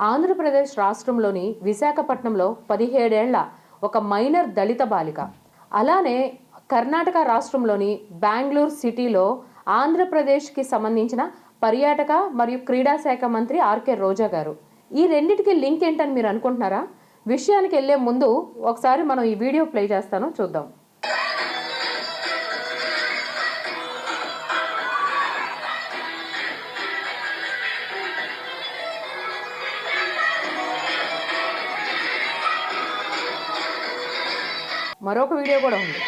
ఆంధ్రప్రదేశ్ రాష్ట్రంలోని విశాఖపట్నంలో పదిహేడేళ్ళ ఒక మైనర్ దళిత బాలిక. అలానే కర్ణాటక రాష్ట్రంలోని బెంగళూరు సిటీలో ఆంధ్రప్రదేశ్కి సంబంధించిన పర్యాటక మరియు క్రీడా శాఖ మంత్రి ఆర్కే రోజా గారు. ఈ రెండింటికి లింక్ ఏంటని మీరు అనుకుంటున్నారా? విషయానికి వెళ్ళే ముందు ఒకసారి మనం ఈ వీడియో ప్లే చేస్తాను చూద్దాం. మరొక వీడియో కూడా ఉంది.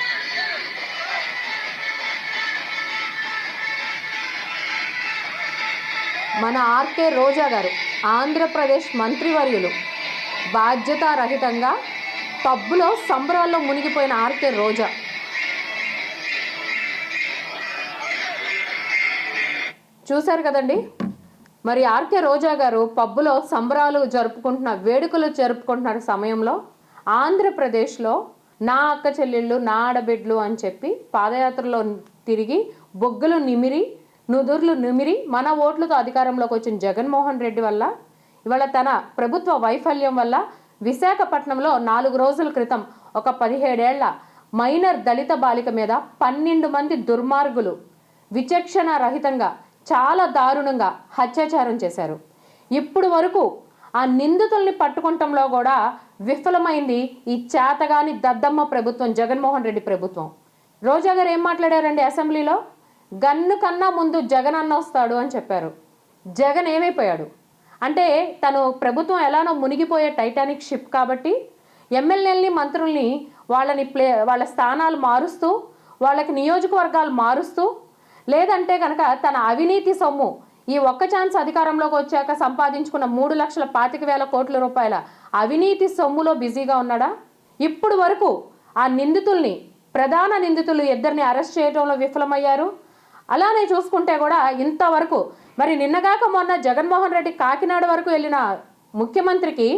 మన ఆర్కే రోజా గారు ఆంధ్రప్రదేశ్ మంత్రివర్యులు బాధ్యతారహితంగా పబ్బులో సంబరాల్లో మునిగిపోయిన ఆర్కే రోజా. చూశారు కదండి? మరి ఆర్కే రోజా గారు పబ్బులో సంబరాలు జరుపుకుంటున్న వేడుకలు జరుపుకుంటున్న సమయంలో ఆంధ్రప్రదేశ్లో నా అక్క చెల్లెళ్ళు నా ఆడబిడ్లు అని చెప్పి పాదయాత్రలో తిరిగి బొగ్గులు నిమిరి నుదుర్లు నిమిరి మన ఓట్లతో అధికారంలోకి వచ్చిన జగన్మోహన్ రెడ్డి వల్ల ఇవాళ తన ప్రభుత్వ వైఫల్యం వల్ల విశాఖపట్నంలో నాలుగు రోజుల క్రితం ఒక పదిహేడేళ్ళ మైనర్ దళిత బాలిక మీద పన్నెండు మంది దుర్మార్గులు విచక్షణ రహితంగా చాలా దారుణంగా హత్యాచారం చేశారు. ఇప్పుడు వరకు ఆ నిందితుల్ని పట్టుకుంటంలో కూడా విఫలమైంది ఈ చేతగాని దద్దమ్మ ప్రభుత్వం జగన్మోహన్ రెడ్డి ప్రభుత్వం. రోజా గారు ఏం మాట్లాడారండి అసెంబ్లీలో? గన్ను కన్నా ముందు జగన్ అన్న వస్తాడు అని చెప్పారు. జగన్ ఏమైపోయాడు? అంటే తను ప్రభుత్వం ఎలానో మునిగిపోయే టైటానిక్ షిప్ కాబట్టి ఎమ్మెల్యేలని మంత్రుల్ని వాళ్ళని ప్లే వాళ్ళ స్థానాలు మారుస్తూ వాళ్ళకి నియోజకవర్గాలు మారుస్తూ లేదంటే కనుక తన అవినీతి సొమ్ము ఈ ఒక్క ఛాన్స్ అధికారంలోకి వచ్చాక సంపాదించుకున్న మూడు లక్షల పాతిక వేల కోట్ల రూపాయల అవినీతి సొమ్ములో బిజీగా ఉన్నాడా? ఇప్పుడు వరకు ఆ నిందితుల్ని ప్రధాన నిందితులు ఇద్దరిని అరెస్ట్ చేయడంలో విఫలమయ్యారు? అలానే చూసుకుంటే కూడా ఇంతవరకు మరి నిన్నగాక మొన్న జగన్మోహన్ రెడ్డి కాకినాడ వరకు వెళ్ళిన ముఖ్యమంత్రికి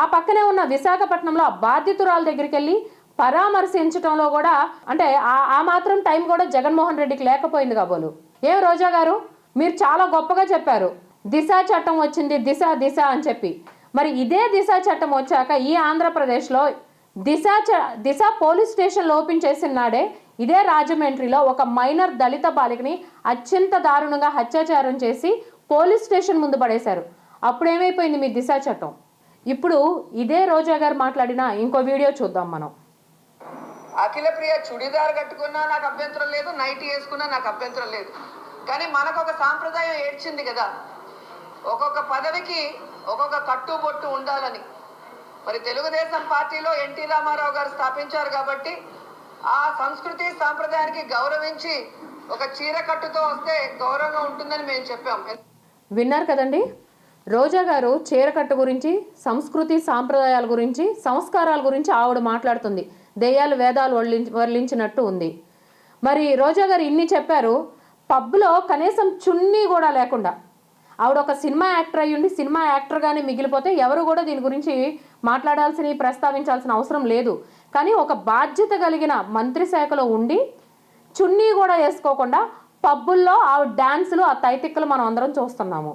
ఆ పక్కనే ఉన్న విశాఖపట్నంలో ఆ బాధితురాల దగ్గరికి వెళ్ళి పరామర్శించడంలో కూడా అంటే ఆ ఆ మాత్రం టైం కూడా జగన్మోహన్ రెడ్డికి లేకపోయింది కాబోలు. ఏం రోజా గారు? మీరు చాలా గొప్పగా చెప్పారు. దిశ చట్టం వచ్చింది దిశ దిశ అని చెప్పి. మరి ఇదే దిశ చట్టం వచ్చాక ఈ ఆంధ్రప్రదేశ్లో దిశ చ- దిశ పోలీస్ స్టేషన్లో ఓపెన్ చేసిన నాడే ఇదే రాజమండ్రిలో ఒక మైనర్ దళిత బాలికని అత్యంత దారుణంగా హత్యాచారం చేసి పోలీస్ స్టేషన్ ముందు పడేశారు. అప్పుడు ఏమైపోయింది మీ దిశ చట్టం? ఇప్పుడు ఇదే రోజా గారు మాట్లాడిన ఇంకో వీడియో చూద్దాం మనం. అఖిల ప్రియ చుడిదార్ కట్టుకున్నా నాకు అభ్యంతరం లేదు నైట్ వేసుకున్నా నాకు అభ్యంతరం లేదు. కానీ మనకు ఒక సాంప్రదాయం ఏడ్చింది కదా. ఒక్కొక్క పదవికి ఒక్కొక్క కట్టుబొట్టు ఉండాలని. మరి తెలుగుదేశం పార్టీలో ఎన్టీ రామారావు గారు స్థాపించారు కాబట్టి ఆ సంస్కృతి సాంప్రదాయానికి గౌరవించి ఒక చీర కట్టుతో వస్తే గౌరవంగా ఉంటుందని మేము చెప్పాం. విన్నారు కదండి? రోజా గారు చీరకట్టు గురించి సంస్కృతి సాంప్రదాయాల గురించి సంస్కారాల గురించి ఆవిడ మాట్లాడుతుంది. దెయ్యాలు వేదాలు వర్లించినట్టు ఉంది. మరి రోజా గారు ఇన్ని చెప్పారు పబ్లో కనీసం చున్నీ కూడా లేకుండా. ఆవిడ ఒక సినిమా యాక్టర్ అయ్యుండి సినిమా యాక్టర్గానే మిగిలిపోతే ఎవరు కూడా దీని గురించి మాట్లాడాల్సిన ప్రస్తావించాల్సిన అవసరం లేదు. కానీ ఒక బాధ్యత కలిగిన మంత్రి శాఖలో ఉండి చున్నీ కూడా వేసుకోకుండా పబ్బుల్లో ఆ డ్యాన్సులు ఆ తైతిక్కలు మనం అందరం చూస్తున్నాము.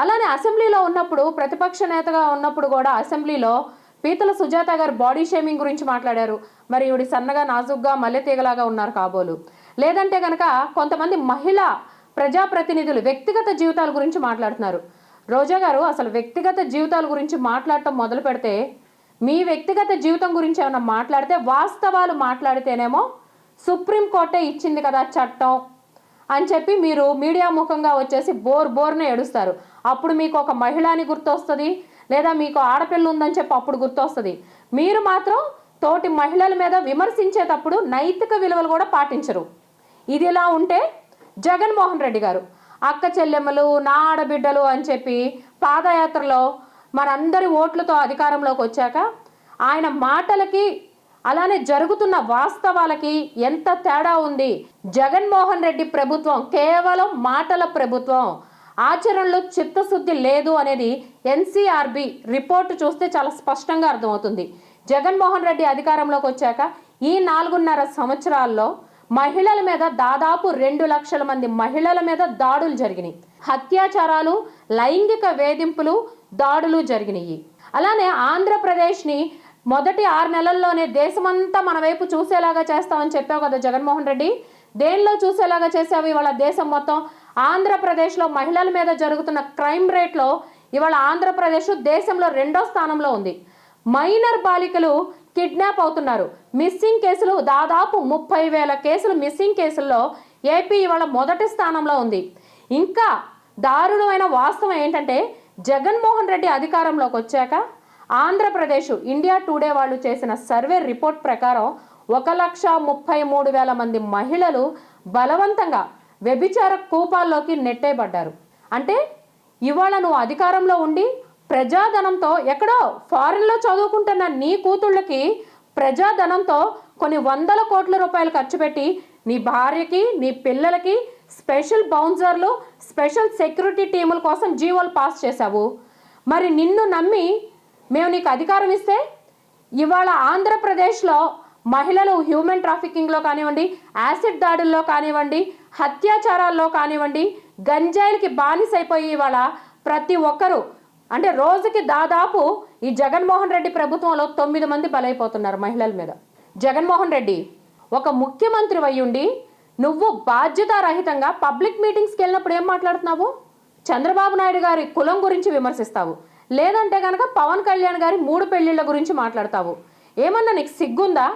అలానే అసెంబ్లీలో ఉన్నప్పుడు ప్రతిపక్ష నేతగా ఉన్నప్పుడు కూడా అసెంబ్లీలో పీతల సుజాత గారు బాడీ షేమింగ్ గురించి మాట్లాడారు. మరి ఈవిడ సన్నగా నాజుగ్గా మల్లెతీగలాగా ఉన్నారు కాబోలు. లేదంటే కనుక కొంతమంది మహిళా ప్రజాప్రతినిధులు వ్యక్తిగత జీవితాల గురించి మాట్లాడుతున్నారు. రోజా గారు అసలు వ్యక్తిగత జీవితాల గురించి మాట్లాడటం మొదలు పెడితే మీ వ్యక్తిగత జీవితం గురించి ఏమైనా మాట్లాడితే వాస్తవాలు మాట్లాడితేనేమో సుప్రీంకోర్టే ఇచ్చింది కదా చట్టం అని చెప్పి మీరు మీడియా ముఖంగా వచ్చేసి బోర్ బోర్నే ఏడుస్తారు. అప్పుడు మీకు ఒక మహిళని గుర్తొస్తుంది లేదా మీకు ఆడపిల్ల ఉందని చెప్పి అప్పుడు గుర్తొస్తుంది. మీరు మాత్రం తోటి మహిళల మీద విమర్శించేటప్పుడు నైతిక విలువలు కూడా పాటించరు. ఇది ఇలా ఉంటే? జగన్మోహన్ రెడ్డి గారు అక్క చెల్లెమ్మలు నా ఆడబిడ్డలు అని చెప్పి పాదయాత్రలో మనందరి ఓట్లతో అధికారంలోకి వచ్చాక ఆయన మాటలకి అలానే జరుగుతున్న వాస్తవాలకి ఎంత తేడా ఉంది? జగన్మోహన్ రెడ్డి ప్రభుత్వం కేవలం మాటల ప్రభుత్వం. ఆచరణలో చిత్తశుద్ధి లేదు అనేది ఎన్సీఆర్బి రిపోర్టు చూస్తే చాలా స్పష్టంగా అర్థమవుతుంది. జగన్మోహన్ రెడ్డి అధికారంలోకి వచ్చాక ఈ నాలుగున్నర సంవత్సరాల్లో మహిళల మీద దాదాపు రెండు లక్షల మంది మహిళల మీద దాడులు జరిగినాయి. హత్యాచారాలు లైంగిక వేధింపులు దాడులు జరిగినాయి. అలానే ఆంధ్రప్రదేశ్ని మొదటి ఆరు నెలల్లోనే దేశమంతా మన వైపు చూసేలాగా చేస్తామని చెప్పావు కదా జగన్మోహన్ రెడ్డి. దేనిలో చూసేలాగా చేసావు ఇవాళ దేశం మొత్తం? ఆంధ్రప్రదేశ్లో మహిళల మీద జరుగుతున్న క్రైమ్ రేట్లో ఇవాళ ఆంధ్రప్రదేశ్ దేశంలో రెండో స్థానంలో ఉంది. మైనర్ బాలికలు కిడ్నాప్ అవుతున్నారు. మిస్సింగ్ కేసులు దాదాపు ముప్పై వేల కేసులు మిస్సింగ్ కేసుల్లో ఏపీ ఇవాళ మొదటి స్థానంలో ఉంది. ఇంకా దారుణమైన వాస్తవం ఏంటంటే జగన్మోహన్ రెడ్డి అధికారంలోకి వచ్చాక ఆంధ్రప్రదేశ్ ఇండియా టుడే వాళ్ళు చేసిన సర్వే రిపోర్ట్ ప్రకారం ఒక లక్ష ముప్పై మూడు వేల మంది మహిళలు బలవంతంగా వ్యభిచార కూపాల్లోకి నెట్టేయబడ్డారు. అంటే ఇవాళ నువ్వు అధికారంలో ఉండి ప్రజాధనంతో ఎక్కడో ఫారిన్లో చదువుకుంటున్న నీ కూతుళ్ళకి ప్రజాధనంతో కొన్ని వందల కోట్ల రూపాయలు ఖర్చు పెట్టి నీ భార్యకి నీ పిల్లలకి స్పెషల్ బౌన్సర్లు స్పెషల్ సెక్యూరిటీ టీముల కోసం జీవోలు పాస్ చేశావు. మరి నిన్ను నమ్మి మేము నీకు అధికారం ఇస్తే ఇవాళ ఆంధ్రప్రదేశ్లో మహిళలు హ్యూమన్ ట్రాఫికింగ్లో కానివ్వండి యాసిడ్ దాడుల్లో కానివ్వండి హత్యాచారాల్లో కానివ్వండి గంజాయిలకి బానిసైపోయి ఇవాళ ప్రతి ఒక్కరూ అంటే రోజుకి దాదాపు ఈ జగన్మోహన్ రెడ్డి ప్రభుత్వంలో తొమ్మిది మంది బలైపోతున్నారు మహిళల మీద. జగన్మోహన్ రెడ్డి ఒక ముఖ్యమంత్రి అయ్యుండి నువ్వు బాధ్యతారహితంగా పబ్లిక్ మీటింగ్స్కి వెళ్ళినప్పుడు ఏం మాట్లాడుతున్నావు? చంద్రబాబు నాయుడు గారి కులం గురించి విమర్శిస్తావు. లేదంటే కనుక పవన్ కళ్యాణ్ గారి మూడు పెళ్ళిళ్ళ గురించి మాట్లాడతావు. ఏమన్నా నీకు సిగ్గుందా?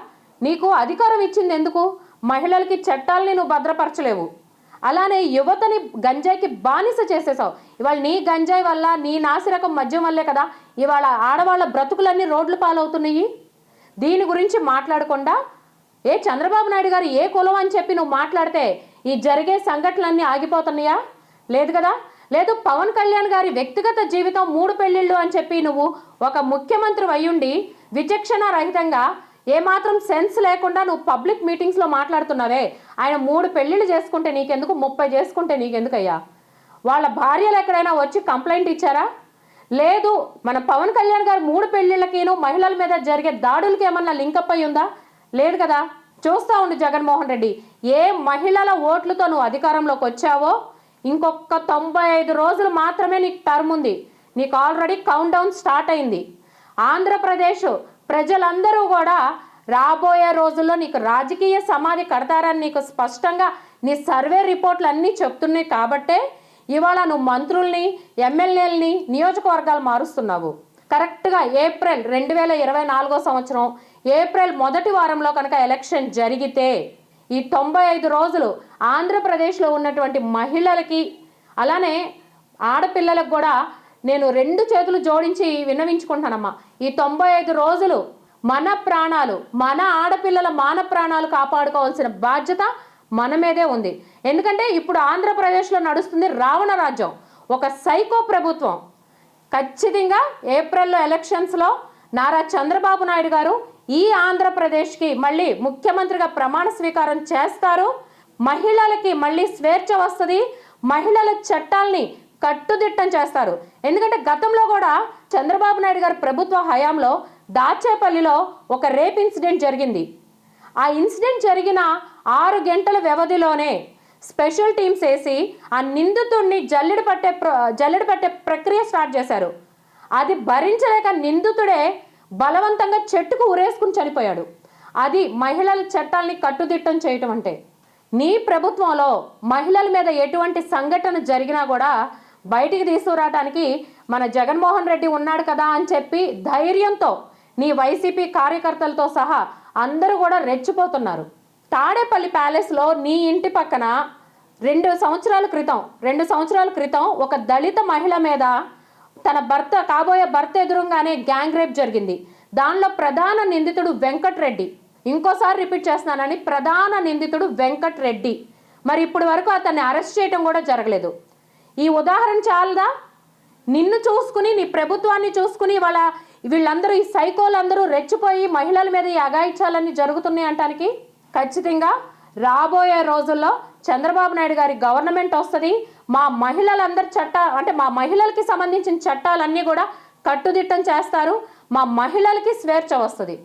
నీకు అధికారం ఇచ్చింది ఎందుకు? మహిళలకి చట్టాలని నువ్వు భద్రపరచలేవు. అలానే యువతని గంజాయికి బానిస చేసేసావు. ఇవాళ నీ గంజాయి వల్ల నీ నాసిరకం మద్యం వల్లే కదా ఇవాళ ఆడవాళ్ళ బ్రతుకులన్నీ రోడ్లు పాలవుతున్నాయి. దీని గురించి మాట్లాడకుండా ఏ చంద్రబాబు నాయుడు గారు ఏ కులం అని చెప్పి నువ్వు మాట్లాడితే ఈ జరిగే సంఘటనలన్నీ ఆగిపోతున్నాయా? లేదు కదా? లేదు పవన్ కళ్యాణ్ గారి వ్యక్తిగత జీవితం మూడు పెళ్ళిళ్ళు అని చెప్పి నువ్వు ఒక ముఖ్యమంత్రి అయ్యుండి విచక్షణ రహితంగా ఏమాత్రం సెన్స్ లేకుండా నువ్వు పబ్లిక్ మీటింగ్స్లో మాట్లాడుతున్నావే. ఆయన మూడు పెళ్ళిళ్ళు చేసుకుంటే నీకెందుకు? ముప్పై చేసుకుంటే నీకెందుకయ్యా? వాళ్ళ భార్యలు ఎక్కడైనా వచ్చి కంప్లైంట్ ఇచ్చారా? లేదు మన పవన్ కళ్యాణ్ గారు మూడు పెళ్ళిళ్ళకిను మహిళల మీద జరిగే దాడులకి ఏమన్నా లింకప్ అయి ఉందా లేదు కదా? చూస్తా ఉండు జగన్మోహన్ రెడ్డి. ఏ మహిళల ఓట్లతో నువ్వు అధికారంలోకి వచ్చావో? ఇంకొక తొంభై ఐదు రోజులు మాత్రమే నీకు టర్మ్ ఉంది. నీకు ఆల్రెడీ కౌంట్ డౌన్ స్టార్ట్ అయింది. ఆంధ్రప్రదేశ్ ప్రజలందరూ కూడా రాబోయే రోజుల్లో నీకు రాజకీయ సమాధి కడతారని నీకు స్పష్టంగా నీ సర్వే రిపోర్ట్లు అన్నీ చెప్తున్నాయి కాబట్టే ఇవాళ నువ్వు మంత్రుల్ని ఎమ్మెల్యేలని నియోజకవర్గాలు మారుస్తున్నావు. కరెక్ట్గా ఏప్రిల్ రెండు వేల ఇరవై నాలుగో సంవత్సరం ఏప్రిల్ మొదటి వారంలో కనుక ఎలక్షన్ జరిగితే ఈ తొంభై ఐదు రోజులు ఆంధ్రప్రదేశ్లో ఉన్నటువంటి మహిళలకి అలానే ఆడపిల్లలకు కూడా నేను రెండు చేతులు జోడించి విన్నవించుకుంటానమ్మా. ఈ తొంభై ఐదు రోజులు మన ప్రాణాలు మన ఆడపిల్లల మాన ప్రాణాలు కాపాడుకోవాల్సిన బాధ్యత మన మీదే ఉంది. ఎందుకంటే ఇప్పుడు ఆంధ్రప్రదేశ్లో నడుస్తుంది రావణ రాజ్యం. ఒక సైకో ప్రభుత్వం. ఖచ్చితంగా ఏప్రిల్లో ఎలక్షన్స్లో నారా చంద్రబాబు నాయుడు గారు ఈ ఆంధ్రప్రదేశ్కి మళ్ళీ ముఖ్యమంత్రిగా ప్రమాణ స్వీకారం చేస్తారు. మహిళలకి మళ్ళీ స్వేచ్ఛ వస్తుంది. మహిళల చట్టాల్ని కట్టుదిట్టం చేస్తారు. ఎందుకంటే గతంలో కూడా చంద్రబాబు నాయుడు గారి ప్రభుత్వ హయాంలో దాచేపల్లిలో ఒక రేప్ ఇన్సిడెంట్ జరిగింది. ఆ ఇన్సిడెంట్ జరిగిన ఆరు గంటల వ్యవధిలోనే స్పెషల్ టీమ్స్ వేసి ఆ నిందితుడిని జల్లెడ పట్టే ప్ర జల్లెడ పట్టే ప్రక్రియ స్టార్ట్ చేశారు. అది భరించలేక నిందితుడే బలవంతంగా చెట్టుకు ఉరేసుకుని చనిపోయాడు. అది మహిళల చట్టాల్ని కట్టుదిట్టం చేయటం అంటే. నీ ప్రభుత్వంలో మహిళల మీద ఎటువంటి సంఘటన జరిగినా కూడా బయటికి తీసుకురావడానికి మన జగన్మోహన్ రెడ్డి ఉన్నాడు కదా అని చెప్పి ధైర్యంతో నీ వైసీపీ కార్యకర్తలతో సహా అందరూ కూడా రెచ్చిపోతున్నారు. తాడేపల్లి ప్యాలెస్లో నీ ఇంటి పక్కన రెండు సంవత్సరాల క్రితం రెండు సంవత్సరాల క్రితం ఒక దళిత మహిళ మీద తన భర్త కాబోయే భర్త ఎదురుగానే గ్యాంగ్ రేప్ జరిగింది. దానిలో ప్రధాన నిందితుడు వెంకట్ రెడ్డి ఇంకోసారి రిపీట్ చేస్తున్నానని ప్రధాన నిందితుడు వెంకట్ రెడ్డి మరి ఇప్పటి వరకు అతన్ని అరెస్ట్ చేయడం కూడా జరగలేదు. ఈ ఉదాహరణ చాలదా? నిన్ను చూసుకుని నీ ప్రభుత్వాన్ని చూసుకుని వాళ్ళ వీళ్ళందరూ ఈ సైకోలందరూ రెచ్చిపోయి మహిళల మీద ఈ అగాయిత్యాలన్నీ జరుగుతున్నాయి అంటానికి? ఖచ్చితంగా. రాబోయే రోజుల్లో చంద్రబాబు నాయుడు గారి గవర్నమెంట్ వస్తుంది. మా మహిళలందరి చట్ట అంటే మా మహిళలకి సంబంధించిన చట్టాలన్నీ కూడా కట్టుదిట్టం చేస్తారు. మా మహిళలకి స్వేచ్ఛ వస్తుంది.